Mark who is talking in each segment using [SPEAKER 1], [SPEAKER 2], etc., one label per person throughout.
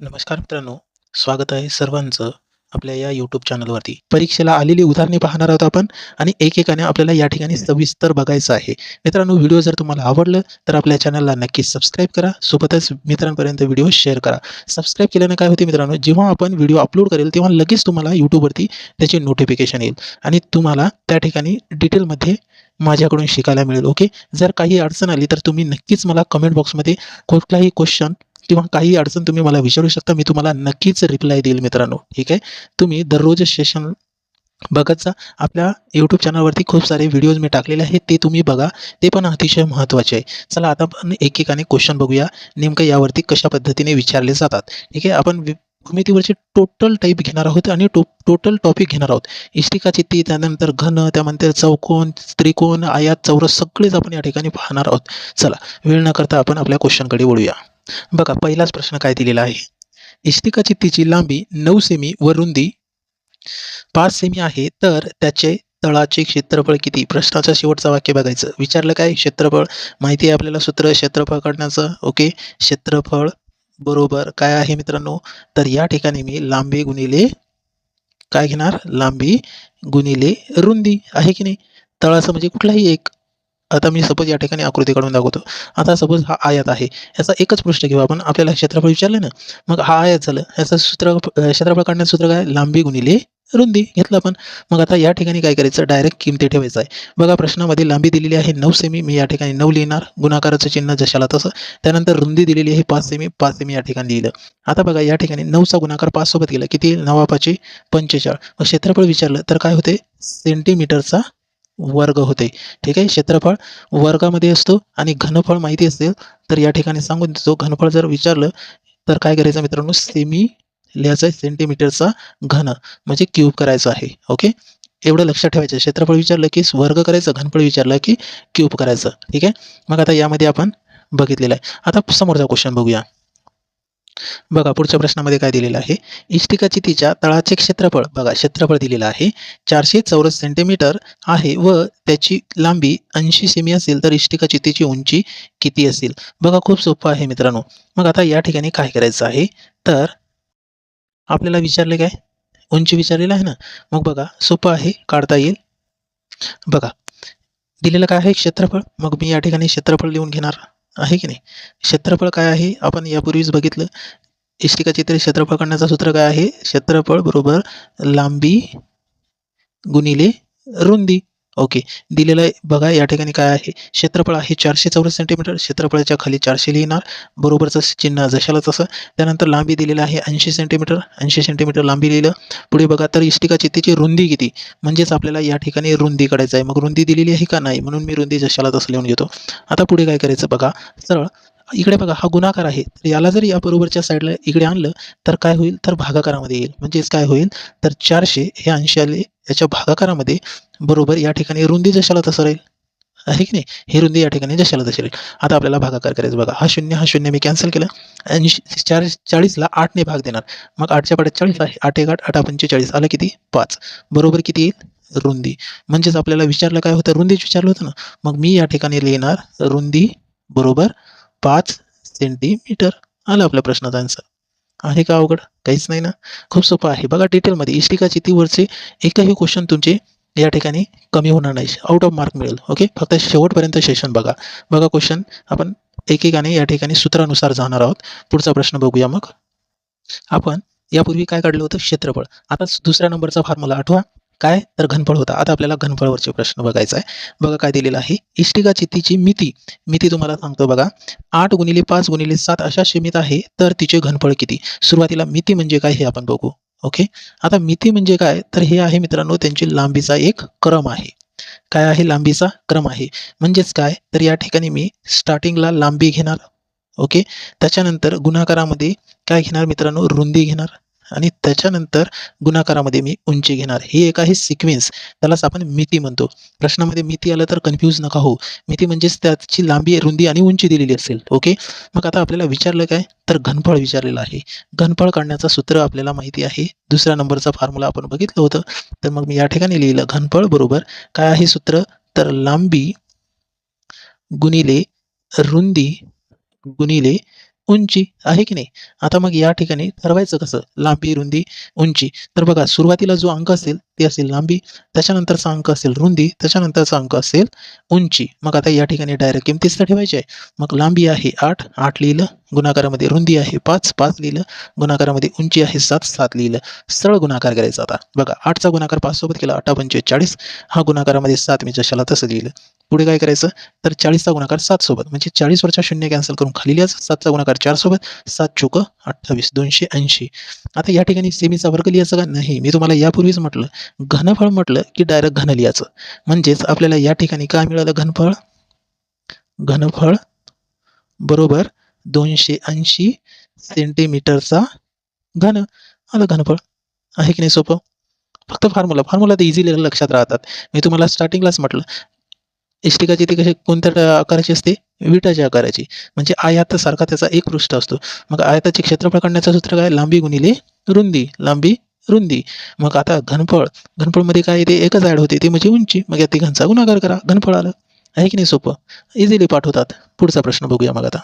[SPEAKER 1] नमस्कार मित्रांनो, स्वागत आहे सर्वांचं आपल्या या यूट्यूब चॅनलवरती. परीक्षेला आलेली उदाहरणे पाहणार आहोत आपण आणि एकेकाने आपल्याला या ठिकाणी सविस्तर बघायचं आहे. मित्रांनो, व्हिडिओ जर तुम्हाला आवडलं तर आपल्या चॅनलला नक्की सबस्क्राईब करा. सोबतच मित्रांपर्यंत व्हिडिओ शेअर करा. सबस्क्राईब केल्याने काय होते मित्रांनो, जेव्हा आपण व्हिडिओ अपलोड करेल तेव्हा लगेच तुम्हाला यूट्यूबवरती त्याचे नोटिफिकेशन येईल आणि तुम्हाला त्या ठिकाणी डिटेलमध्ये माझ्याकडून शिकायला मिळेल. ओके. जर काही अडचण आली तर तुम्ही नक्कीच मला कमेंट बॉक्समध्ये कुठलाही क्वेश्चन किंवा काही अडचण तुम्ही मला विचारू शकता. मी तुम्हाला नक्कीच रिप्लाय देईल मित्रांनो. ठीक आहे. तुम्ही दररोज सेशन बघत जा. आपल्या यूट्यूब चॅनलवरती खूप सारे व्हिडिओज मी टाकलेले आहेत. ते तुम्ही बघा. ते पण अतिशय महत्त्वाचे आहे. चला आता आपण एकेकाने क्वेश्चन बघूया. नेमकं यावरती कशा पद्धतीने विचारले जातात. ठीक आहे. आपण भूमितीवरचे टोटल टाईप घेणार आहोत आणि टो टोटल टॉपिक घेणार आहोत. इष्टिका, चित्ती, त्यानंतर घन, त्यानंतर चौकोन, त्रिकोण, आयात चौरस सगळेच आपण या ठिकाणी पाहणार आहोत. चला वेळ न करता आपण आपल्या क्वेश्चनकडे वळूया. बघा पहिलाच प्रश्न काय दिलेला आहे. इष्टिकाची तिची लांबी नऊ सेमी व रुंदी पाच सेमी आहे. तर त्याचे तळाचे क्षेत्रफळ किती? प्रश्नाचं शेवटचं वाक्य बघायचं. विचारलं काय? क्षेत्रफळ. माहिती आहे आपल्याला सूत्र क्षेत्रफळ काढण्याचं. ओके. क्षेत्रफळ बरोबर काय आहे मित्रांनो? तर या ठिकाणी मी लांबी गुणिले काय घेणार? लांबी गुणिले रुंदी आहे की नाही? तळाचं म्हणजे कुठलाही एक. आता मी सपोज या ठिकाणी आकृती काढून दाखवतो. आता सपोज हा आयात आहे. याचा एकच पृष्ठ घेऊ आपण. आपल्याला क्षेत्रफळ विचारलं ना, मग हा आयात झालं. याचं सूत्र क्षेत्रफळ काढण्याचं सूत्र काय? लांबी गुणिले रुंदी घेतलं आपण. मग आता या ठिकाणी काय करायचं? डायरेक्ट किमती ठेवायचं आहे. बघा प्रश्नामध्ये लांबी दिलेली आहे नऊ सेमी. मी या ठिकाणी नऊ लिहिणार. गुणाकाराचं चिन्ह जशाला तसं. त्यानंतर रुंदी दिलेली आहे पाच सेमी. पाच सेमी या ठिकाणी लिहिलं. आता बघा या ठिकाणी नऊचा गुणाकार पाच सोबत गेला किती? 9 5 45. मग क्षेत्रफळ विचारलं तर काय होते? सेंटीमीटरचा वर्ग होते. ठीक आहे. क्षेत्रफळ वर्गामध्ये असतो आणि घनफळ माहिती असेल तर या ठिकाणी सांगून देतो. घनफळ जर विचारलं तर काय करायचं मित्रांनो? सेमी लिहायचं आहे. सेंटीमीटरचा घन म्हणजे क्यूब करायचं आहे. ओके. एवढं लक्षात ठेवायचं. क्षेत्रफळ विचारलं की वर्ग करायचं. घनफळ विचारलं की क्यूब करायचं. ठीक आहे. मग आता यामध्ये आपण बघितलेलं आहे. आता समोरचा क्वेश्चन बघूया. बघा पुढच्या प्रश्नामध्ये काय दिलेलं आहे? इष्टिका चित्तीच्या तळाचे क्षेत्रफळ बघा क्षेत्रफळ दिलेलं आहे. चारशे चौरस सेंटीमीटर आहे व त्याची लांबी 80 सेमी असेल तर इष्टिका चित्तीची उंची किती असेल? बघा खूप सोपं आहे मित्रांनो. मग आता या ठिकाणी काय करायचं आहे? तर आपल्याला विचारले काय? उंची विचारलेलं आहे ना. मग बघा सोपं आहे. काढता येईल. बघा दिलेलं काय आहे? क्षेत्रफळ. मग मी या ठिकाणी क्षेत्रफळ लिहून घेणार. आहे की नाही? क्षेत्रफळ काय आहे? आपण यापूर्वीच बघितलं. इष्टिका चित्र क्षेत्रफळ काढण्याचं सूत्र काय आहे? क्षेत्रफळ बरोबर लांबी गुणिले रुंदी. ओके. दिलेलं आहे बघा या ठिकाणी काय आहे? क्षेत्रफळ आहे चारशे चौरस सेंटीमीटर. क्षेत्रफळाच्या खाली चारशे लिहिणार. बरोबरचं चिन्ह जशाला तसं. त्यानंतर लांबी दिलेलं आहे 80 सेंटीमीटर. 80 सेंटीमीटर लांबी लिहिलं. पुढे बघा तर इष्टिका चित्तीची रुंदी किती? म्हणजेच आपल्याला या ठिकाणी रुंदी काढायचं आहे. मग रुंदी दिलेली आहे का? नाही. म्हणून मी रुंदी जशाला तसं लिहून घेतो. आता पुढे काय करायचं बघा. सरळ इकडे बघा हा गुणाकार आहे. तर याला जर या बरोबरच्या साईडला इकडे आणलं तर काय होईल? तर भागाकारामध्ये येईल. म्हणजेच काय होईल? तर चारशे हे 80 आले. याच्या भागाकारामध्ये बरोबर या ठिकाणी रुंदी जशाला तसं राहील. आहे की नाही? ही रुंदी या ठिकाणी जशाला तशी राहील. आता आपल्याला भागाकार करायचा बघा. हा शून्य हा शून्य मी कॅन्सल केला. 80 चार चाळीसला आठने भाग देणार. मग 8च्या पाढ्यात 40 आहे. आठ एक 8 8 45 आलं किती? पाच बरोबर किती येईल? रुंदी. म्हणजेच आपल्याला विचारलं काय होतं? रुंदीच विचारलं होतं ना. मग मी या ठिकाणी लिहिणार रुंदी बरोबर पाच सेंटीमीटर. आलं आपल्या प्रश्नाचा आन्सर. आहे का अवघड? काहीच नाही ना. खूप सोपं आहे. बघा डिटेलमध्ये इष्टिका तीवरचे एकही क्वेश्चन तुमचे या ठिकाणी कमी होणार नाही. आउट ऑफ मार्क मिळेल. ओके. फक्त शेवटपर्यंत सेशन बघा. बघा क्वेश्चन आपण एकेकाने या ठिकाणी सूत्रानुसार जाणार आहोत. पुढचा प्रश्न बघूया मग. आपण यापूर्वी काय काढलं होतं? क्षेत्रफळ. आता दुसऱ्या नंबरचा फॉर्म्युला आठवा. काय? तर घनफळ होता. आता आपल्याला घनफळवरचे प्रश्न बघायचा आहे. बघा काय दिलेलं आहे? इष्टिका चित्तीची मिती. मिती तुम्हाला सांगतो बघा. आठ गुणिले पाच गुणिले सात अशा सीमित आहे. तर तिचे घनफळ किती? सुरुवातीला मिती म्हणजे काय हे आपण बघू. ओके. आता मिती म्हणजे काय? तर हे आहे मित्रांनो त्यांची लांबीचा एक क्रम आहे. काय आहे? लांबीचा क्रम आहे. म्हणजेच काय? तर या ठिकाणी मी स्टार्टिंगला लांबी घेणार. ओके. त्याच्यानंतर गुणाकारामध्ये काय घेणार मित्रांनो? रुंदी घेणार आणि त्याच्यानंतर गुणाकारामध्ये मी उंची घेणार. ही एक आहे सिक्वेन्स. त्यालाच आपण मिती म्हणतो. प्रश्नामध्ये मिती आलं तर कन्फ्यूज नका हो मिती म्हणजेच त्याची लांबी, रुंदी आणि उंची दिलेली असेल. ओके. मग आता आपल्याला विचारलं काय? तर घनफळ विचारलेलं आहे. घनफळ काढण्याचं सूत्र आपल्याला माहिती आहे. दुसऱ्या नंबरचा फॉर्म्युला आपण बघितलं होतं. तर मग मी या ठिकाणी लिहिलं घनफळ बरोबर काय आहे सूत्र? तर लांबी गुणिले रुंदी गुणिले उंची आहे की नाही? आता मग या ठिकाणी ठरवायचं कसं? लांबी रुंदी उंची. तर बघा सुरुवातीला जो अंक असेल ते असेल लांबी त्याच्यानंतरचा अंक असेल रुंदी त्याच्यानंतरचा अंक असेल उंची. मग आता या ठिकाणी डायरेक्ट किमतीच तर ठेवायची आहे. मग लांबी आहे आठ आठ लिहिलं गुणाकारामध्ये रुंदी आहे पाच पाच लिहिलं गुणाकारामध्ये उंची आहे सात सात लिहिलं. सरळ गुणाकार करायचा आता. बघा आठचा गुणाकार पाच सोबत केला अठ्ठा पंचेचाळीस. हा गुणाकारामध्ये सात मी जशाला तसं लिहिलं. पुढे काय करायचं? तर चाळीसचा गुणाकार सात सोबत. म्हणजे चाळीस वरच्या शून्य कॅन्सल करून खाली लिहायचं सातचा गुणाकार चार सोबत. सात चोक अठ्ठावीस. दोनशे ऐंशी. आता या ठिकाणी सेमीचा वर्ग लिहायचा का? नाही. मी तुम्हाला यापूर्वीच म्हटलं. घनफळ म्हटलं की डायरेक्ट घन लिहायचं. म्हणजेच आपल्याला या ठिकाणी काय मिळालं? घनफळ. घनफळ बरोबर दोनशे ऐंशी सेंटीमीटरचा घन. आलं घनफळ. आहे की नाही सोपं? फक्त फॉर्म्युला फॉर्म्युला तर इझिली लक्षात राहतात. मी तुम्हाला स्टार्टिंगलाच म्हटलं. इष्टिकाची ती कशी कोणत्या ट- आकाराची असते? विटाच्या आकाराची. म्हणजे आयातासारखा त्याचा एक पृष्ठ असतो. मग आयाताचे क्षेत्रफळ काढण्याचं सूत्र काय? लांबी गुणिले रुंदी. लांबी रुंदी. मग आता घनफळ. घनफळमध्ये काय ते एकच ॲड होते. ते म्हणजे उंची. मग या तिघांचा गुणाकार करा. घनफळ आलं. आहे की नाही सोपं? इझिली पाठवतात. पुढचा प्रश्न बघूया मग आता.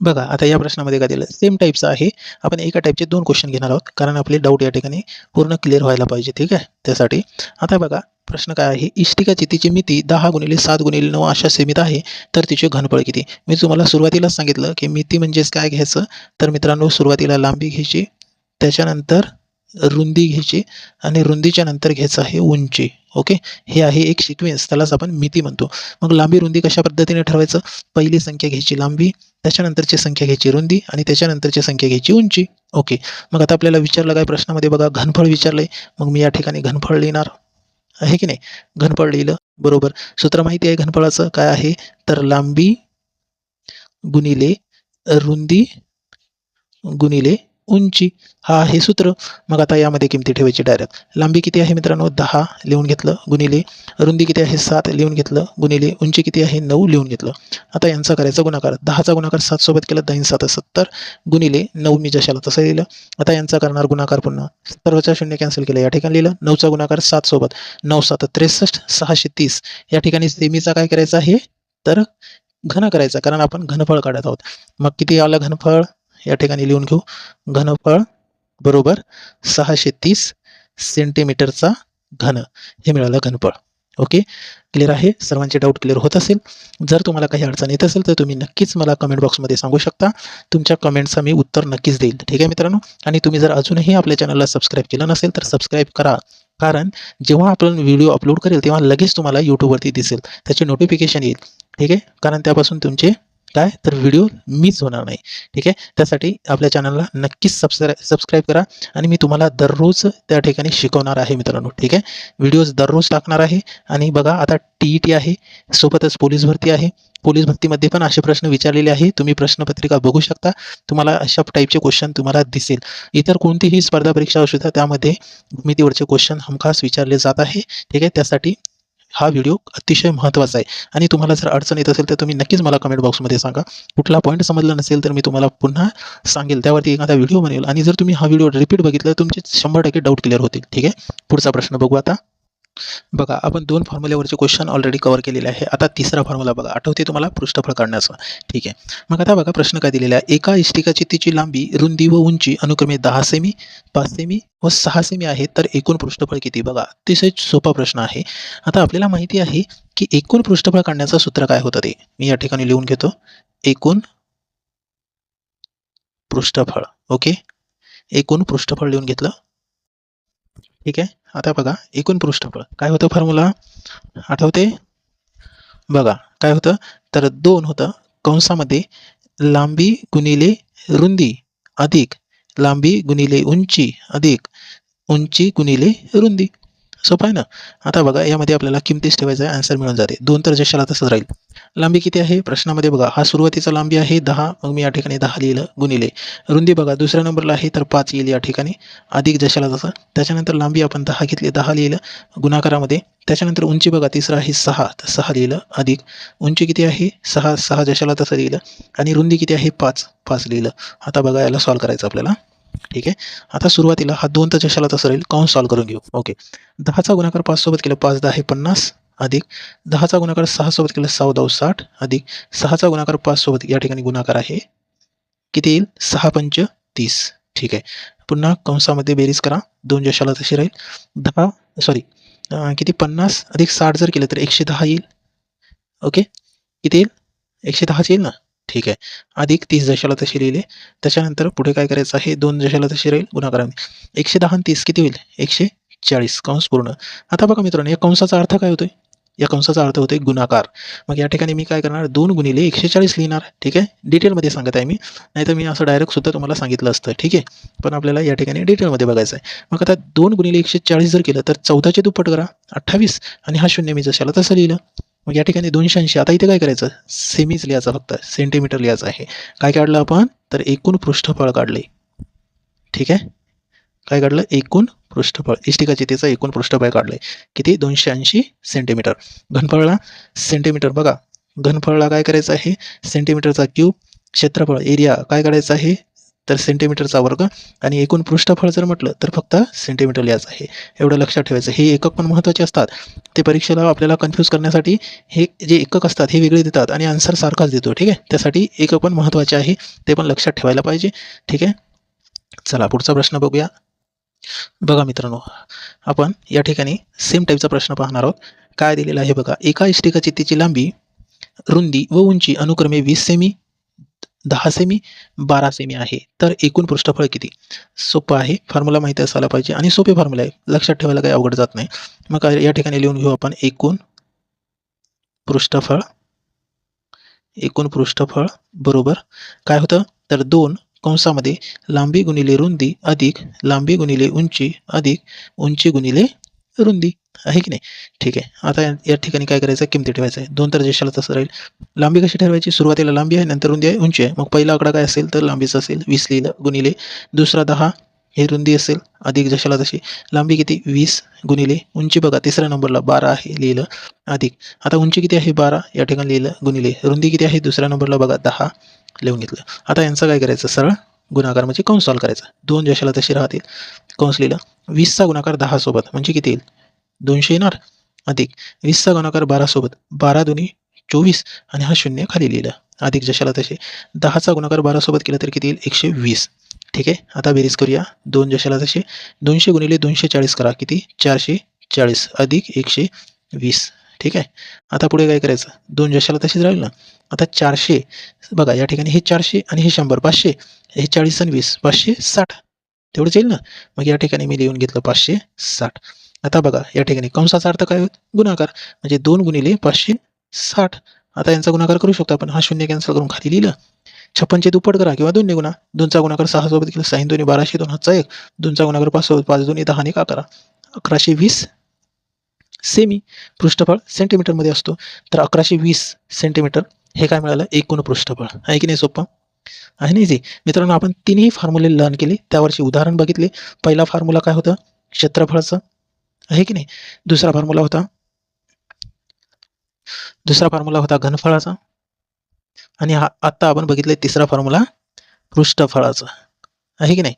[SPEAKER 1] बघा आता या प्रश्नामध्ये काय दिलं? सेम टाईपचं आहे. आपण एका टाईपचे दोन क्वेश्चन घेणार आहोत. कारण आपले डाऊट या ठिकाणी पूर्ण क्लिअर व्हायला पाहिजे. ठीक आहे? त्यासाठी. आता बघा. प्रश्न काय आहे? इष्टिकाची तिची मिती दहा गुणिले सात गुणिले नऊ अशा सीमित आहे तर तिचे घनफळ किती? मी तुम्हाला सुरुवातीलाच सांगितलं की मिती म्हणजेच काय घ्यायचं? तर मित्रांनो सुरुवातीला लांबी घ्यायची त्याच्यानंतर रुंदी घ्यायची आणि रुंदीच्या नंतर घ्यायचं आहे उंची. ओके? हे आहे एक सिक्वेन्स त्यालाच आपण मिती म्हणतो. मग लांबी रुंदी कशा पद्धतीने ठरवायचं? पहिली संख्या घ्यायची लांबी त्याच्यानंतरची संख्या घ्यायची रुंदी आणि त्याच्यानंतरची संख्या घ्यायची उंची. ओके? मग आता आपल्याला विचारलं काय? प्रश्नामध्ये बघा घनफळ विचारलंय. मग मी या ठिकाणी घनफळ लिहिणार. आहे की नाही? घनफळ लिहिलं. बरोबर. सूत्र माहिती आहे घनफळाचं. काय आहे? तर लांबी गुणिले रुंदी गुणिले उंची हा आहे सूत्र. मग आता यामध्ये किमती ठेवायची डायरेक्ट लांबी किती आहे मित्रांनो? दहा लिहून घेतलं गुणिले. रुंदी किती आहे? सात लिहून घेतलं गुणिले. उंची किती आहे? नऊ लिहून घेतलं. आता यांचा करायचा गुणाकार. दहाचा गुणाकार सात सोबत केला दहा सात सत्तर. गुणिले नऊ मी जशाला तसं लिहिलं. आता यांचा करणार गुणाकार पुन्हा. सर्वचा शून्य कॅन्सल केलं या ठिकाणी लिहिलं. नऊचा गुणाकार सात सोबत. नऊ सात त्रेसष्ट सहाशे तीस. या ठिकाणी सेमीचा काय करायचा आहे? तर घन करायचा कारण आपण घनफळ काढत आहोत. मग किती आलं घनफळ? या ठिकाणी लिहून घेऊ. घनफळ बरोबर सहाशे तीस सेंटीमीटरचा घन. हे मिळालं घनफळ. ओके क्लिअर आहे? सर्वांचे डाऊट क्लिअर होत असेल. जर तुम्हाला काही अडचण येत असेल तर तुम्ही नक्कीच मला कमेंट बॉक्समध्ये सांगू शकता. तुमच्या कमेंटचा मी उत्तर नक्कीच देईल. ठीक आहे मित्रांनो? आणि तुम्ही जर अजूनही आपल्या चॅनलला सबस्क्राईब केलं नसेल तर सबस्क्राईब करा. कारण जेव्हा आपण व्हिडिओ अपलोड करेल तेव्हा लगेच तुम्हाला यूट्यूबवरती दिसेल. त्याचे नोटिफिकेशन येईल. ठीक आहे? कारण त्यापासून तुमचे काय तर व्हिडिओ मिस होणार नाही. ठीक आहे? त्यासाठी आपल्या चॅनलला नक्कीच सबस्क्राय सबस्क्राईब करा आणि मी तुम्हाला दररोज त्या ठिकाणी शिकवणार आहे मित्रांनो. ठीक आहे? व्हिडिओज दररोज टाकणार आहे आणि बघा आता टी ई टी आहे सोबतच पोलीस भरती आहे. पोलीस भरतीमध्ये पण असे प्रश्न विचारलेले आहे. तुम्ही प्रश्नपत्रिका बघू शकता. तुम्हाला अशा टाईपचे क्वेश्चन तुम्हाला दिसेल. इतर कोणतीही स्पर्धा परीक्षा असू द्या त्यामध्ये भूमितीवरचे क्वेश्चन हमखास विचारले जात आहे. ठीक आहे? त्यासाठी हा व्हिडिओ अतिशय महत्त्वाचा आहे. आणि तुम्हाला जर अडचण येत असेल तर तुम्ही नक्कीच मला कमेंट बॉक्समध्ये सांगा. कुठला पॉईंट समजला नसेल तर मी तुम्हाला पुन्हा सांगेल. त्यावरती एखादा व्हिडिओ बनवेल आणि जर तुम्ही हा व्हिडिओ रिपीट बघितला तर तुमचे शंभर टक्के डाऊट क्लिअर होतील. ठीक आहे? पुढचा प्रश्न बघू आता. बघा आपण दोन फॉर्म्युल्यावरचे क्वेश्चन ऑलरेडी कव्हर केलेले आहे. आता तिसरा फॉर्म्युला बघा. आठवते तुम्हाला? पृष्ठफळ काढण्याचा. ठीक आहे. मग आता बघा प्रश्न काय दिलेला आहे? एका इष्टिकाची तिची लांबी रुंदी व उंची अनुक्रमे दहा सेमी पाच सेमी व सहा सेमी आहे तर एकूण पृष्ठफळ किती? बघा अतिशय सोपा प्रश्न आहे. आता आपल्याला माहिती आहे की एकूण पृष्ठफळ काढण्याचं सूत्र काय होतं ते? मी या ठिकाणी लिहून घेतो. एकूण पृष्ठफळ. ओके? एकूण पृष्ठफळ लिहून घेतलं. ठीक आहे. आता बघा एकूण पृष्ठफळ. काय होतं फॉर्म्युला आठवते? बघा काय होतं? तर दोन होतं. कंसामध्ये लांबी गुणिले रुंदी अधिक लांबी गुणिले उंची अधिक उंची गुणिले रुंदी. सोपं आहे ना. आता बघा यामध्ये आपल्याला किमतीच ठेवायचं आहे आन्सर मिळून जाते. दोन तर जशाला तसंच राहील. लांबी किती आहे? प्रश्नामध्ये बघा हा सुरुवातीचा लांबी आहे दहा. मग मी या ठिकाणी दहा लिहिलं गुणिले. रुंदी बघा दुसऱ्या नंबरला आहे तर पाच येईल या ठिकाणी. अधिक जशाला तसं. त्याच्यानंतर लांबी आपण दहा घेतली दहा लिहिलं गुणाकारामध्ये. त्याच्यानंतर उंची बघा तिसरा आहे सहा. तर सहा लिहिलं अधिक. उंची किती आहे? सहा. सहा जशाला तसं लिहिलं. आणि रुंदी किती आहे? पाच. पाच लिहिलं. आता बघा याला सॉल्व करायचं आपल्याला. ठीक आहे? आता सुरुवातीला हा दोन तर जशाला तसं राहील. काउन सॉल्व करून घेऊ. ओके दहाचा गुणाकार पाच सोबत केलं पाच दहा हे पन्नास अधिक दहाचा गुणाकार सहा सोबत केलं सहा दहा साठ अधिक सहाचा गुणाकार पाच सोबत या ठिकाणी गुणाकार आहे. किती येईल? सहा पंच तीस. ठीक आहे. पुन्हा कंसामध्ये बेरीज करा. दोन जशाला तशी राहील. दहा सॉरी किती? पन्नास अधिक साठ जर केलं तर एकशे दहा येईल. ओके किती येईल? एकशे दहाच येईल ना? ठीक आहे. अधिक तीस जशाला तशी लिहिले. त्याच्यानंतर पुढे काय करायचं आहे? दोन जशाला तशी राहील गुणाकाराने एकशे दहा तीस किती होईल? एकशे चाळीस. कंस पूर्ण. आता बघा मित्रांनो या कंसाचा अर्थ काय होतोय? या कंसाचा अर्थ होतोय गुणाकार. मग या ठिकाणी मी काय करणार? दोन गुणिले एकशे चाळीस लिहिणार. ठीक आहे? डिटेलमध्ये सांगत आहे मी. नाहीतर मी असं डायरेक्ट सुद्धा तुम्हाला सांगितलं असतं. ठीक आहे? पण आपल्याला या ठिकाणी डिटेलमध्ये बघायचं आहे. मग आता दोन गुणिले एकशे चाळीस जर केलं तर चौदाचे दुप्पट करा. अठ्ठावीस. आणि हा शून्य मी जशाला तसं लिहिलं. मग या ठिकाणी दोनशे ऐंशी. आता इथे काय करायचं? सेमीच लिहायचं फक्त. सेंटीमीटर लिहायचं आहे. काय काढलं आपण? तर एकूण पृष्ठफळ काढले. ठीक आहे? काय काढलं? एकूण पृष्ठफळ. इष्टिकाचे तिचं एकूण पृष्ठफळ काढले. किती? दोनशे ऐंशी सेंटीमीटर घनफळला सेंटीमीटर बघा. घनफळला काय करायचं आहे? सेंटीमीटरचा क्यूब क्षेत्रफळ एरिया काय काढायचं आहे? तर सेंटीमीटरचा वर्ग आणि एकूण पृष्ठफळ जर म्हटलं तर फक्त सेंटीमीटर लिहायचं आहे. एवढं लक्षात ठेवायचं. हे एकक पण महत्त्वाचे असतात. ते परीक्षेला आपल्याला कन्फ्यूज करण्यासाठी हे जे एकक असतात हे वेगळे देतात आणि आन्सर सारखाच देतो. ठीक आहे? त्यासाठी एकक पण महत्त्वाचे आहे. ते पण लक्षात ठेवायला पाहिजे. ठीक आहे? चला पुढचा प्रश्न बघूया. बघा मित्रांनो आपण या ठिकाणी सेम टाईपचा प्रश्न पाहणार आहोत. काय दिलेला आहे बघा. एका इष्टिकाची तिची लांबी रुंदी व उंची अनुक्रमे वीस सेमी. दहा सेमी बारा सेमी आहे. तर एकूण पृष्ठफळ किती? सोपं आहे. फॉर्म्युला माहिती असायला पाहिजे आणि सोपे फॉर्म्युला आहे लक्षात ठेवायला काही अवघड जात नाही. मग काय या ठिकाणी लिहून घेऊ आपण. एकूण पृष्ठफळ एकूण पृष्ठफळ बरोबर काय होतं? तर दोन कंसामध्ये लांबी गुणिले रुंदी अधिक लांबी गुणिले उंची अधिक उंची गुणिले रुंदी. आहे की नाही? ठीक आहे. आता या- ठिकाणी काय करायचं? किमती ठेवायचं आहे. दोन तर जेशाला तसं राहील. लांबी कशी ठरवायची? सुरुवातीला लांबी आहे नंतर रुंदी आहे उंची आहे. मग पहिला आकडा काय असेल? तर लांबीचा असेल. वीस लिहिलं गुणिले. दुसरा दहा हे रुंदी असेल. अधिक जशाला तशी. लांबी किती? वीस गुणिले. उंची बघा तिसऱ्या नंबरला बारा आहे लिहिलं. अधिक. आता उंची किती आहे? बारा. या ठिकाणी लिहिलं गुणिले. रुंदी किती आहे? दुसऱ्या नंबरला बघा दहा. लिहून घेतलं. आता यांचं काय करायचं? सरळ गुणाकार म्हणजे कंस सॉल्व करायचा. दोन जशाला तशी राहतील. कंस लिहिलं वीसचा गुणाकार दहा सोबत. म्हणजे किती येईल? दोनशे येणार? अधिक. वीसचा गुणाकार बारा सोबत. बारा दोन्ही चोवीस आणि हा शून्य खाली लिहिलं. अधिक जशाला तसे. दहाचा गुणाकार बारा सोबत केला तर किती येईल? एकशे वीस. ठीक आहे? आता बेरीज करूया. दोन जशाला तसे. दोनशे गुणिले दोनशे चाळीस करा. किती? चारशे चाळीस. अधिक एकशे वीस. ठीक आहे? आता पुढे काय करायचं? दोन जशाला तशीच राहील ना? आता चारशे. बघा या ठिकाणी हे चारशे आणि हे शंभर. पाचशे. हे चाळीस आणि वीस पाचशे साठ. तेवढंच येईल ना? मग या ठिकाणी मी लिहून घेतलं पाचशे साठ. आता बघा या ठिकाणी कंसाचा अर्थ काय होत गुणाकार. म्हणजे दोन गुणिले पाचशे साठ. आता यांचा गुणाकार करू शकतो आपण. हा शून्य कॅन्सल करून खाली लिहिलं. छप्पनचे दुप्पट करा किंवा दोन गुणा. दोनचा गुणाकार सहा सोबत केला साईन दोन्ही बाराशे दोन हातचा एक. दोनचा गुणाकार पाच सोबत पाच दोन्ही दहा आणि करा अकराशे वीस सेमी पृष्ठफळ सेंटीमीटरमध्ये असतो. तर अकराशे वीस सेंटीमीटर हे काय मिळालं? एकूण पृष्ठफळ. आहे की नाही सोपं आहे नाही इझी मित्रांनो आपण तिन्ही फॉर्म्युले लर्न केले. त्यावरचे उदाहरण बघितले. पहिला फॉर्म्युला काय होतं? क्षेत्रफळाचं. आहे की नाही? दुसरा फॉर्म्युला होता? दुसरा फॉर्म्युला होता घनफळाचा. आणि हा आत्ता आपण बघितले तिसरा फॉर्म्युला पृष्ठफळाचा. आहे की नाही?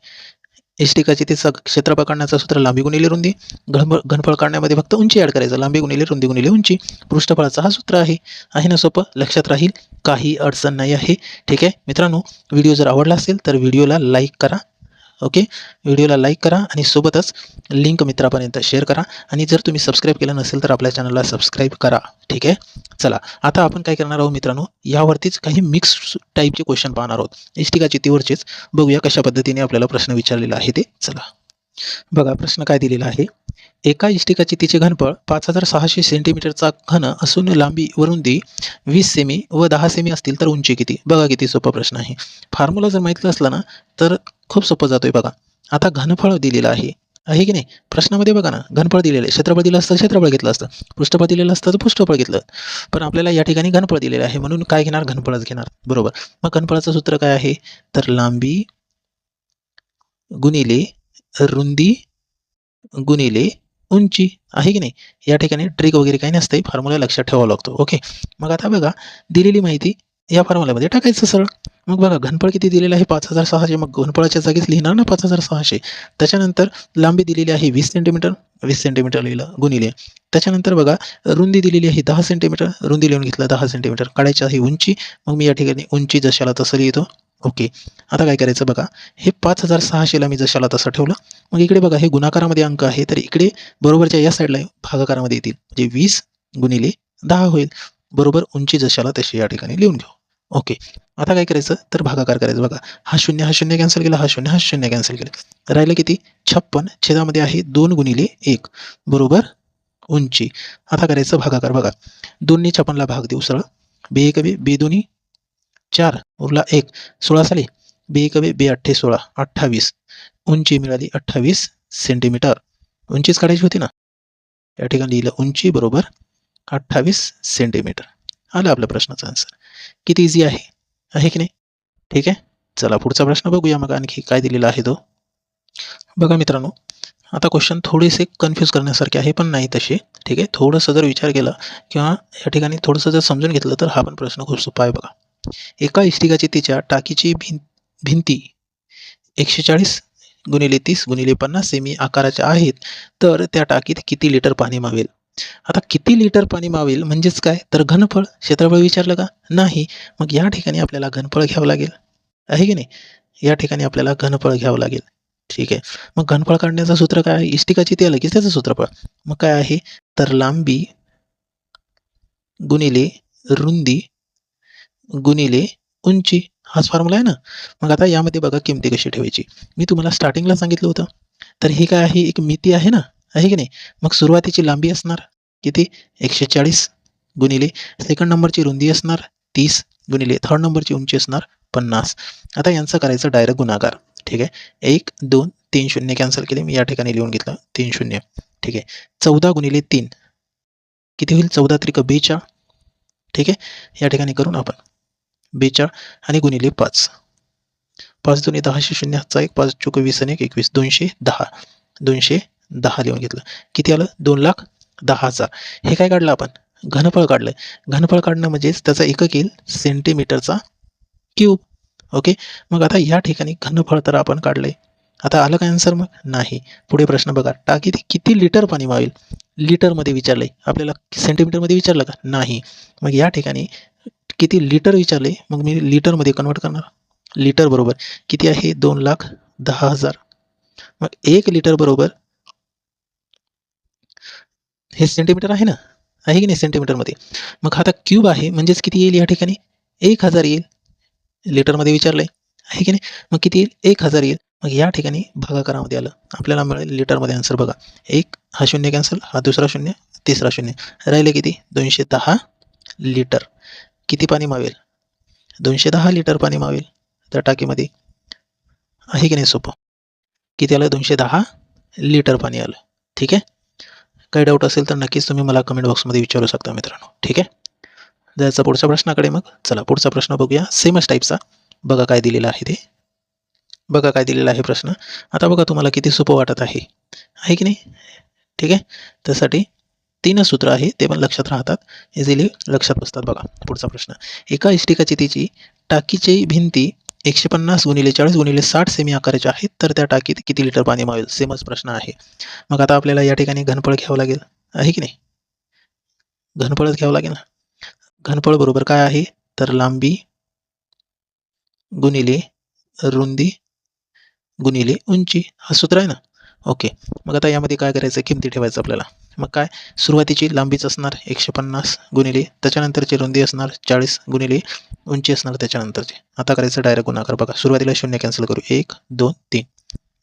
[SPEAKER 1] इष्टिकाची ते सग क्षेत्रफळ काढण्याचं सूत्र लांबी गुणिले रुंदी. घनफळ घनफळ काढण्यामध्ये फक्त उंची ॲड करायचं. लांबी गुणिले रुंदी गुणिले उंची. पृष्ठफळाचा हा सूत्र आहे. आहे ना सोपं? लक्षात राहील. काही अडचण नाही आहे. ठीक आहे? मित्रांनो व्हिडिओ जर आवडला असेल तर व्हिडिओला लाईक करा. ओके? व्हिडिओला लाईक करा आणि सोबतच लिंक मित्रापर्यंत शेअर करा. आणि जर तुम्ही सबस्क्राईब केलं नसेल तर आपल्या चॅनलला सबस्क्राईब करा. ठीक आहे? चला आता आपण काय करणार आहोत मित्रांनो? यावरतीच काही मिक्स टाईपचे क्वेश्चन पाहणार आहोत. इष्टिका चितीवरचेच बघूया कशा पद्धतीने आपल्याला प्रश्न विचारलेला आहे ते. चला. बघा प्रश्न काय दिलेला आहे? एका इष्टिका चितीचे घनफळ पाच हजार सहाशे सेंटीमीटरचा घन असून लांबी व वीस सेमी व दहा सेमी असतील तर उंची किती? बघा किती सोपा प्रश्न आहे. फॉर्म्युला जर माहिती असला ना तर खूप सोपं जातोय बघा. आता घनफळ दिलेलं आहे. आहे की नाही? प्रश्नामध्ये बघा ना घनफळ दिलेलं आहे. क्षेत्रफळ दिलं असतं क्षेत्रफळ घेतलं असतं. पृष्ठफळ दिलेलं असतं तर पृष्ठफळ घेतलं. पण आपल्याला या ठिकाणी घनफळ दिलेलं आहे. म्हणून काय घेणार? घनफळच घेणार. बरोबर. मग घनफळाचं सूत्र काय आहे? तर लांबी गुणिले रुंदी गुणिले उंची. आहे की नाही? या ठिकाणी ट्रिक वगैरे काही नसते फॉर्म्युला लक्षात ठेवावा लागतो. ओके मग आता बघा दिलेली माहिती या फॉर्म्युलामध्ये टाकायचं सरळ. मग बघा घनफळ किती दिलेलं आहे? पाच हजार सहाशे. मग घनफळाच्या जागीच लिहिणार ना पाच हजार सहाशे. त्याच्यानंतर लांबी दिलेली आहे वीस सेंटीमीटर. वीस सेंटीमीटर लिहिलं गुणिले. त्याच्यानंतर बघा रुंदी दिलेली आहे दहा सेंटीमीटर. रुंदी लिहून घेतलं दहा सेंटीमीटर. काढायची आहे उंची. मग मी या ठिकाणी उंची जशाला तसं लिहितो. ओके. आता काय करायचं बघा हे पाच हजार सहाशेला मी जशाला तसं ठेवलं. मग इकडे बघा हे गुणाकारामध्ये अंक आहे. तर इकडे बरोबरच्या या साईडला भागाकारामध्ये येतील. म्हणजे वीस गुणिले दहा होईल. बरोबर उंची जशाला तशी या ठिकाणी लिहून घेऊ. ओके. आता काय करायचं? तर भागाकार करायचं. बघा हा शून्य हा शून्य कॅन्सल केला हा शून्य हा शून्य कॅन्सल केला. राहिलं किती? छप्पन छेदामध्ये आहे दोन गुणिले एक. बरोबर? उंची. आता करायचं भागाकार. बघा दोन्ही छप्पनला भाग देऊ सरळ. बे एक बे बे दोन्ही चार. उरला एक. सोळा साली? बे एक बे बे अठ्ठे सोळा अठ्ठावीस. उंची मिळाली अठ्ठावीस सेंटीमीटर उंचीच काढायची होती ना? या ठिकाणी लिहिलं उंची बरोबर अठ्ठावीस सेंटीमीटर आलं आपल्या प्रश्नाचा आन्सर किती इझी आहे? आहे की नाही? ठीक आहे? चला पुढचा प्रश्न बघूया मग आणखी काय दिलेला आहे तो. बघा मित्रांनो आता क्वेश्चन थोडेसे कन्फ्यूज करण्यासारखे आहे पण नाही तसे. ठीक आहे? थोडंसं जर विचार केला किंवा या ठिकाणी थोडंसं जर समजून घेतलं तर हा पण प्रश्न खूप सोपा आहे बघा. एका इष्टिकाची तिच्या टाकीची भिं भिंती एकशे चाळीस गुणिले तीस गुणिले पन्नास सेमी आकाराच्या आहेत तर त्या टाकीत किती लिटर पाणी मावेल? आता किती लिटर पाणी मावेल म्हणजेच काय? तर घनफळ. क्षेत्रफळ विचारलं का? नाही. मग या ठिकाणी आपल्याला घनफळ घ्यावं लागेल. आहे की नाही? या ठिकाणी आपल्याला घनफळ घ्यावं लागेल. ठीक आहे. मग घनफळ काढण्याचं सूत्र काय आहे? इष्टिकाची ते लगेच त्याचं सूत्रफळ? मग काय आहे? तर लांबी गुणिले रुंदी गुणिले उंची. हाच फॉर्म्युला आहे ना? मग आता यामध्ये बघा किमती कशी ठेवायची. मी तुम्हाला स्टार्टिंगला सांगितलं होतं. तर हे काय आहे? एक मिती आहे ना? आहे की नाही? मग सुरुवातीची लांबी असणार किती? एकशे चाळीस गुणिले सेकंड नंबरची रुंदी असणार तीस गुणिले थर्ड नंबरची उंची असणार पन्नास. आता यांचं करायचं डायरेक्ट गुणाकार. ठीक आहे? एक दोन तीन शून्य कॅन्सल केले. मी या ठिकाणी लिहून घेतलं. तीन शून्य. ठीक आहे? चौदा गुणिले तीन. किती होईल? चौदा त्रिक बेचाळ ठीक आहे? या ठिकाणी करून आपण. बेचाळ आणि गुणिले पाच. पाच दोन्ही दहाशे शून्य हातचा एक पाच चुक वीस आणि एक एकवीस. दोनशे दहा. दोनशे दहा लिहून घेतलं. किती आलं? दोन लाख दहा हजार. हे काय काढलं आपण? घनफळ काढलं. घनफळ काढणं म्हणजेच त्याचा एकक येईल सेंटीमीटरचा क्यूब ओके मग आता या ठिकाणी घनफळ तर आपण काढलंय. आता आलं काय आन्सर मग? नाही. पुढे प्रश्न बघा. टाकीत किती लिटर पाणी वावेल लिटरमध्ये विचारलंय. आपल्याला सेंटीमीटरमध्ये विचारलं का? नाही. मग या ठिकाणी किती लिटर विचारले मग मी लिटरमध्ये कन्वर्ट करणार. लिटर बरोबर. किती आहे? दोन लाख दहा हजार. मग एक लिटर बरोबर हे सेंटीमीटर आहे ना? आहे की नाही सेंटीमीटरमध्ये मग आता क्यूब आहे म्हणजेच किती येईल या ठिकाणी? एक हजार येईल. लिटरमध्ये विचारलं आहे की नाही? मग किती येईल? एक हजार येईल. मग या ठिकाणी भागाकारामध्ये आलं. आपल्याला मिळेल लिटरमध्ये आन्सर बघा. एक हा शून्य कॅन्सल हा दुसरा शून्य तिसरा शून्य. राहिले किती? दोनशे दहा लिटर किती पाणी मावेल? दोनशे दहा लिटर पाणी मावेल. त्या टाकीमध्ये. आहे की नाही? सोपं. किती आलं? दोनशे दहा लिटर पाणी आलं. ठीक आहे? काही डाऊट असेल तर नक्कीच तुम्ही मला कमेंट बॉक्समध्ये विचारू शकता मित्रांनो. ठीक आहे? जायचा पुढच्या प्रश्नाकडे मग. चला पुढचा प्रश्न बघूया. सेमच टाईपचा बघा काय दिलेला आहे ते. बघा काय दिलेला आहे प्रश्न. आता बघा तुम्हाला किती सोपं वाटत आहे. आहे की नाही? ठीक आहे? त्यासाठी तीन सूत्र आहे ते पण लक्षात राहतात. इझिली लक्षात बसतात बघा. पुढचा प्रश्न. एका इष्टिकाची तिची टाकीची भिंती एकशे पन्नास गुणिले चाळीस गुणिले साठ सेमी आकाराचे आहेत तर त्या टाकीत किती लिटर पाणी मावेल सेमच प्रश्न आहे. मग आता आपल्याला या ठिकाणी घनफळ घ्यावं लागेल. आहे की नाही? घनफळच घ्यावं लागेल ना? घनफळ बरोबर काय आहे? तर लांबी गुणिले रुंदी गुणिले उंची. हा सूत्र आहे ना? ओके मग आता यामध्ये काय करायचं? किमती ठेवायचं आपल्याला? मग काय? सुरुवातीची लांबीच असणार एकशे पन्नास गुणिले त्याच्यानंतरची रुंदी असणार चाळीस गुणिले उंची असणार त्याच्यानंतरची. आता करायचं डायरेक्ट गुणाकार बघा. सुरुवातीला शून्य कॅन्सल करू. एक दोन तीन.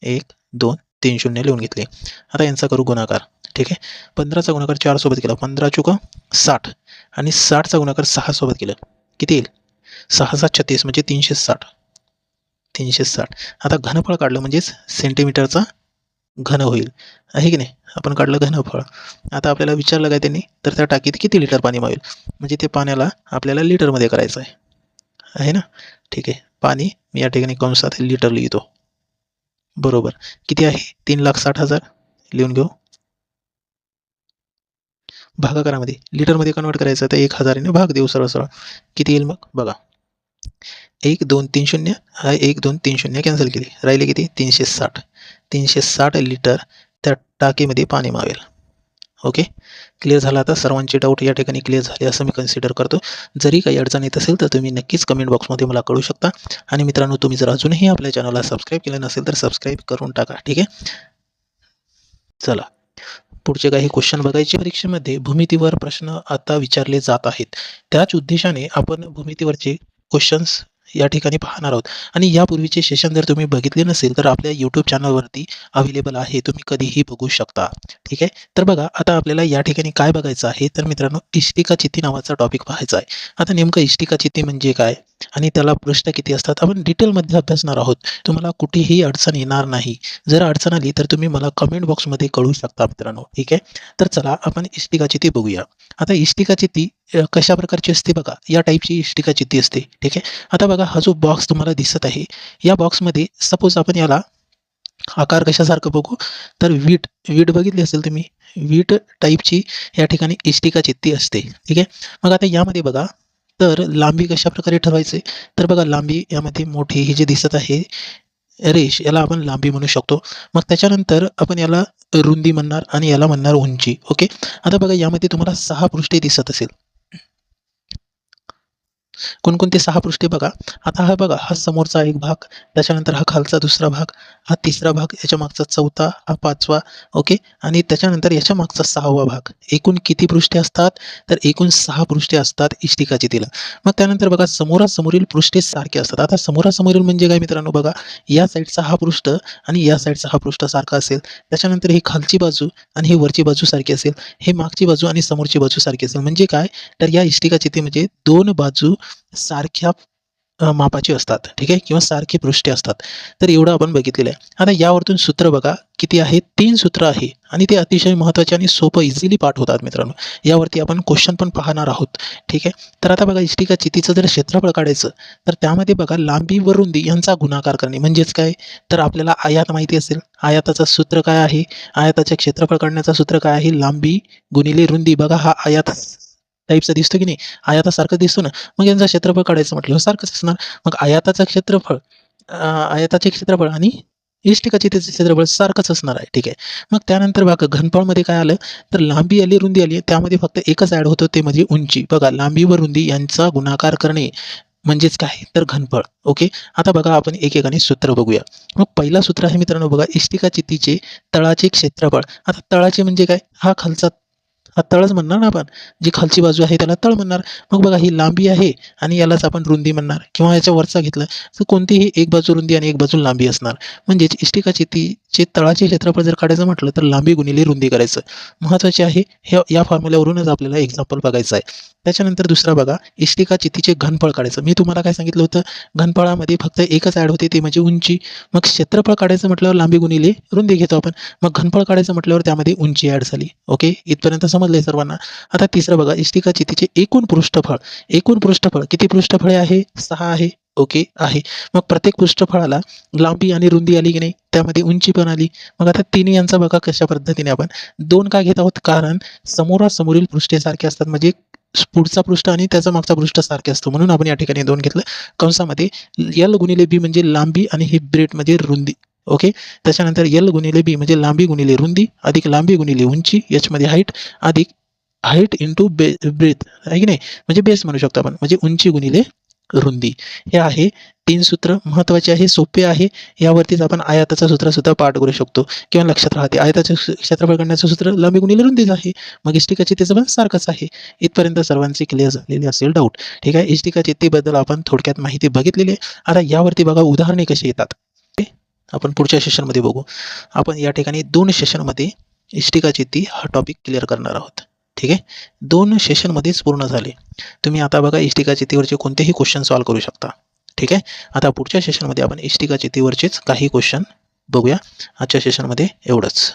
[SPEAKER 1] एक दोन तीन शून्य लिहून घेतले. आता यांचा करू गुणाकार. ठीक आहे? पंधराचा गुणाकार चार सोबत केला. पंधरा चुका साठ. आणि साठचा गुणाकार सहा सोबत केलं. किती येईल? सहा सात छत्तीस म्हणजे तीनशे साठ. तीनशे साठ. आता घनफळ काढलं म्हणजेच सेंटीमीटरचा घन होईल. आहे की नाही? आपण काढलं घनफळ आता आपल्याला विचारलं काय त्यांनी? तर त्या टाकीत किती लिटर पाणी मावेल म्हणजे ते पाण्याला आपल्याला लिटरमध्ये करायचं आहे आहे ना? ठीक आहे. पाणी मी या ठिकाणी कंसात लिटर लिहितो. बरोबर. किती आहे? तीन लाख साठ हजार. लिहून घेऊ. भागाकारामध्ये लिटरमध्ये कन्वर्ट करायचं तर एक हजाराने भाग देऊ सरळ सरळ किती येईल मग? बघा. एक दोन तीन शून्य. हा एक दोन तीन शून्य कॅन्सल केली. राहिले किती? तीनशे साठ. तीनशे साठ लिटर त्या टाकीमध्ये पाणी मावेल. ओके क्लिअर झाला आता? सर्वांचे डाऊट या ठिकाणी क्लिअर झाले असं मी कन्सिडर करतो. जरी काही अडचण येत असेल तर तुम्ही नक्कीच कमेंट बॉक्समध्ये मला कळू शकता. आणि मित्रांनो तुम्ही जर अजूनही आपल्या चॅनलला सबस्क्राईब केलं नसेल तर सबस्क्राईब करून टाका. ठीक आहे? चला. पुढचे काही क्वेश्चन बघायचे. परीक्षेमध्ये भूमितीवर प्रश्न आता विचारले जात आहेत. त्याच उद्देशाने आपण भूमितीवरचे क्वेश्चन्स या ठिकाणी पाहणार आहोत. आणि यापूर्वीचे सेशन जर तुम्ही बघितले नसेल तर आपल्या यूट्यूब चॅनलवरती अवेलेबल आहे. तुम्ही कधीही बघू शकता. ठीक आहे? तर बघा आता आपल्याला या ठिकाणी काय बघायचं आहे? तर मित्रांनो इष्टिका चित्ती नावाचा टॉपिक पाहायचा आहे. आता नेमकं इष्टिका चित्ती म्हणजे काय? आणि त्याला प्रश्न किती असतात? आपण डिटेलमध्ये अभ्यासणार आहोत. तुम्हाला कुठेही अडचण येणार नाही. जर अडचण आली तर तुम्ही मला कमेंट बॉक्समध्ये कळू शकता मित्रांनो. ठीक आहे? तर चला आपण इष्टिका ती बघूया. आता इष्टिका ती कशा प्रकारची असते बघा? या टाईपची इष्टिका ती असते. ठीक आहे? आता बघा हा जो बॉक्स तुम्हाला दिसत आहे या बॉक्समध्ये सपोज आपण याला आकार कशासारखं बघू? तर वीट वीट बघितली असेल तुम्ही? वीट टाईपची या ठिकाणी इष्टिका चित्ती असते. ठीक आहे? मग आता यामध्ये बघा तर लांबी कशा प्रकारे ठरवायचे? तर बघा लांबी यामध्ये मोठी ही जी दिसत आहे रेष याला आपण लांबी म्हणू शकतो. मग त्याच्यानंतर आपण याला रुंदी म्हणणार आणि याला म्हणणार उंची ओके? आता बघा यामध्ये तुम्हाला सहा पृष्ठे दिसत असेल. कोणकोणते सहा पृष्ठे बघा. आता हा बघा हा समोरचा एक भाग त्याच्यानंतर हा खालचा दुसरा भाग हा तिसरा भाग याच्या मागचा चौथा हा पाचवा ओके? आणि त्याच्यानंतर याच्या मागचा सहावा भाग. एकूण किती पृष्ठे असतात? तर एकूण सहा पृष्ठे असतात इष्टिकाची तिला. मग त्यानंतर बघा समोरासमोरील पृष्ठे सारखे असतात. आता समोरासमोरील म्हणजे काय मित्रांनो बघा या साईडचा हा पृष्ठ आणि या साईडचा हा पृष्ठ सारखा असेल. त्याच्यानंतर ही खालची बाजू आणि ही वरची बाजू सारखी असेल. हे मागची बाजू आणि समोरची बाजू सारखी असेल. म्हणजे काय? तर या इष्टिका चिती म्हणजे दोन बाजू सारख्या मापाची असतात ठीक आहे? किंवा सारखी पृष्ठे असतात. तर एवढं आपण बघितलेलं आहे. आता यावरतून सूत्र बघा किती आहे? तीन सूत्र आहे. आणि ते अतिशय महत्त्वाचे आणि सोपं इझिली पाठ होतात मित्रांनो. यावरती आपण क्वेश्चन पण पाहणार आहोत ठीक आहे? तर आता बघा इष्टिका चितीचं जर क्षेत्रफळ काढायचं तर त्यामध्ये बघा लांबी व रुंदी यांचा गुणाकार करणे. म्हणजेच काय? तर आपल्याला आयात माहिती असेल. आयाताचं सूत्र काय आहे? आयाताचे क्षेत्रफळ काढण्याचं सूत्र काय आहे? लांबी गुणिले रुंदी. बघा हा आयात टाईपचा दिसतो की नाही आयातासारखं दिसतो ना मग यांचा क्षेत्रफळ काढायचं म्हटलं हो, सारखंच असणार. मग आयाताचं क्षेत्रफळ आयाताचे क्षेत्रफळ आणि इष्टिकाचे त्याचे क्षेत्रफळ सारखंच असणार आहे ठीक आहे. मग त्यानंतर बघा घनफळमध्ये काय आलं तर लांबी आली रुंदी आली त्यामध्ये फक्त एकच ॲड होतं ते म्हणजे उंची. बघा लांबी व रुंदी यांचा गुणाकार करणे म्हणजेच काय? तर घनफळ ओके? आता बघा आपण एकेकाने सूत्र बघूया. मग पहिला सूत्र आहे मित्रांनो बघा इष्टिका चितीचे तळाचे क्षेत्रफळ. आता तळाचे म्हणजे काय? हा खालचा हा तळच म्हणणार ना आपण? जी खालची बाजू आहे त्याला तळ म्हणणार. मग बघा ही लांबी आहे आणि यालाच आपण रुंदी म्हणणार. किंवा याच्या वरचा घेतलं तर कोणतीही एक बाजू रुंदी आणि एक बाजू लांबी असणार. म्हणजेच इष्टिकाची ती जे तळाचे क्षेत्रफळ जर काढायचं म्हटलं तर लांबी गुणिले रुंदी करायचं. महत्त्वाचे आहे हे या फॉर्म्युल्यावरूनच आपल्याला एक्झाम्पल बघायचं आहे. त्याच्यानंतर दुसरा बघा इष्टिका चितीचे घनफळ काढायचं. मी तुम्हाला काय सांगितलं होतं? घनफळामध्ये फक्त एकच ॲड होते ते म्हणजे उंची. मग क्षेत्रफळ काढायचं म्हटल्यावर लांबी गुणिले रुंदी घेतो आपण. मग घनफळ काढायचं म्हटल्यावर त्यामध्ये उंची ॲड झाली. ओके? इथपर्यंत समजलंय सर्वांना. आता तिसरं बघा इष्टिका चितीचे एकूण पृष्ठफळ. एकूण पृष्ठफळ किती पृष्ठफळे आहे? सहा आहे. ओके? आहे. मग प्रत्येक पृष्ठफळाला लांबी आणि रुंदी आली की नाही? त्यामध्ये उंची पण आली. मग आता तिन्ही यांचा बघा कशा पद्धतीने आपण. दोन का घेत आहोत? कारण समोरासमोरील पृष्ठे सारखे असतात. म्हणजे पुढचा पृष्ठ आणि त्याचा मागचा पृष्ठ सारखे असतो. म्हणून आपण या ठिकाणी दोन घेतलं. कंसामध्ये यल गुणिले बी म्हणजे लांबी आणि हे ब्रेड म्हणजे रुंदी. ओके? त्याच्यानंतर यल गुणिले बी म्हणजे लांबी गुणिले रुंदी अधिक लांबी गुणिले उंची याच्यामध्ये हाईट अधिक हाईट इंटू बे ब्रेथ आहे की नाही? म्हणजे बेस म्हणू शकतो आपण. म्हणजे उंची गुणिले रुंदी. हे आहे तीन सूत्र महत्त्वाचे आहे सोपे आहे. यावरतीच आपण आयाताचं सूत्र सुद्धा पाठ करू शकतो किंवा लक्षात राहते. आयाताचे क्षेत्रफळ करण्याचं सूत्र लांबी गुणिले रुंदीच आहे. मग इष्टिकाची त्याचं पण सारखंच आहे. इथपर्यंत सर्वांची क्लिअर झालेली असेल डाऊट ठीक आहे? इष्टिका चित्तीबद्दल आपण थोडक्यात माहिती बघितलेली आहे. आता यावरती बघा उदाहरणे कशी येतात. आपण पुढच्या सेशनमध्ये बघू. आपण या ठिकाणी दोन सेशनमध्ये इष्टिका चित्ती हा टॉपिक क्लिअर करणार आहोत. ठीक आहे? दोन सेशनमध्येच पूर्ण झाले. तुम्ही आता बघा इष्टिका चित्तीवरचे कोणतेही क्वेश्चन सॉल्व करू शकता. ठीक आहे? आता पुढच्या सेशनमध्ये आपण इष्टिका चितीवरचेच काही क्वेश्चन बघूया. आजच्या सेशनमध्ये एवढंच.